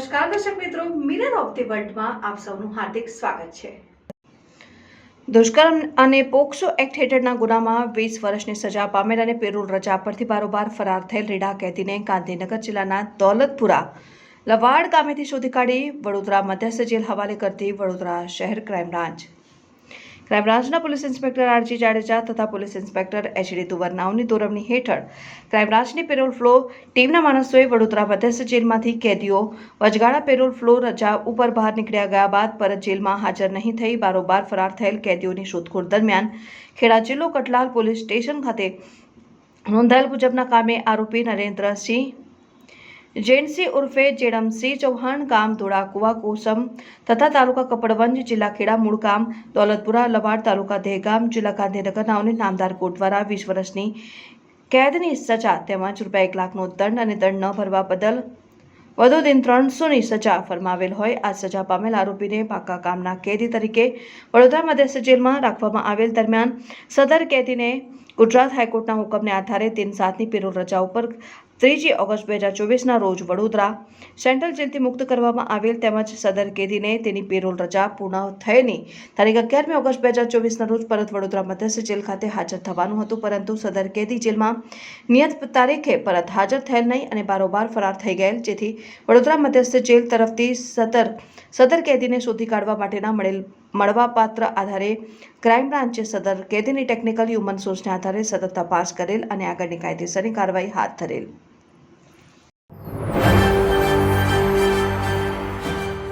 નમસ્કાર, દર્શક મિત્રો. મિરર ઓફ ધી વર્લ્ડમાં આપ સૌનું હાર્દિક સ્વાગત છે. દુષ્કર્મ અને પોક્સો એક્ટ હેઠળના ગુનામાં વીસ વર્ષની સજા પામેલ અને પેરોલ રજા પરથી બારોબાર ફરાર થયેલ રીડા કેદીને ગાંધીનગર જિલ્લાના દોલતપુરા લવાડ ગામેથી શોધી કાઢી વડોદરા મધ્યસ્થ જેલ હવાલે કરતી વડોદરા શહેર ક્રાઇમ બ્રાન્ચ. ક્રાઇમ બ્રાન્ચના police inspector R G Jadeja તથા પોલીસ ઇન્સ્પેક્ટર એચડી તુવરનાઓની દોરવણી હેઠળ ક્રાઇમ બ્રાન્ચની પેરોલ ફ્લો ટીમના માણસોએ વડોદરા મધ્યસ્થ જેલમાંથી કેદીઓ વચગાળા પેરોલ ફ્લો રજા ઉપર બહાર નીકળ્યા ગયા બાદ પરત જેલમાં હાજર નહીં થઈ બારોબાર ફરાર થયેલ કેદીઓની શોધખોળ દરમિયાન ખેડા જિલ્લો કટલાલ પોલીસ સ્ટેશન ખાતે નોંધાયેલ મુજબના કામે આરોપી નરેન્દ્રસિંહ જૈનસિંહ ઉર્ફે જેડમસિંહ ચૌહાણ ગામ ધોળાકુવા કોસમ તથા તાલુકા કપડવંજ જિલ્લા ખેડા મૂળ ગામ દોલતપુરા લવાડ તાલુકા દહેગામ જિલ્લા ગાંધીનગર નાઓની નામદાર કોર્ટ વીસ વર્ષની કેદની સજા તેમજ રૂપિયા એક લાખનો દંડ અને દંડ ન ભરવા બદલ વધુ દિન ત્રણસોની સજા ફરમાવેલ હોય. આ સજા પામેલ આરોપીને પાકા કામના કેદી તરીકે વડોદરા મધ્યસ્થ જેલમાં રાખવામાં આવેલ દરમિયાન સદર કેદીને ગુજરાત હાઈકોર્ટના હુકમને આધારે તીન સાતની પેરોલ રજા ઉપર ત્રીજી ઓગસ્ટ બે હજાર ચોવીસના રોજ વડોદરા સેન્ટ્રલ જેલથી મુક્ત કરવામાં આવેલ તેમજ સદર કેદીને તેની પેરોલ રજા પૂર્ણ થયેની તારીખ અગિયારમી ઓગસ્ટ બે હજાર ચોવીસના રોજ પરત વડોદરા મધ્યસ્થ જેલ ખાતે હાજર થવાનું હતું, પરંતુ સદર કેદી જેલમાં નિયત તારીખે પરત હાજર થયેલ નહીં અને બારોબાર ફરાર થઈ ગયેલ, જેથી વડોદરા મધ્યસ્થ જેલ તરફથી સદર સદર કેદીને શોધી કાઢવા માટેના મળેલ, મળવાપાત્ર આધારે ક્રાઇમ બ્રાન્ચે સદર કેદીની ટેકનિકલ હ્યુમન સોર્સને આધારે સતત તપાસ કરેલ અને આગળની કાયદેસરની કાર્યવાહી હાથ ધરેલ.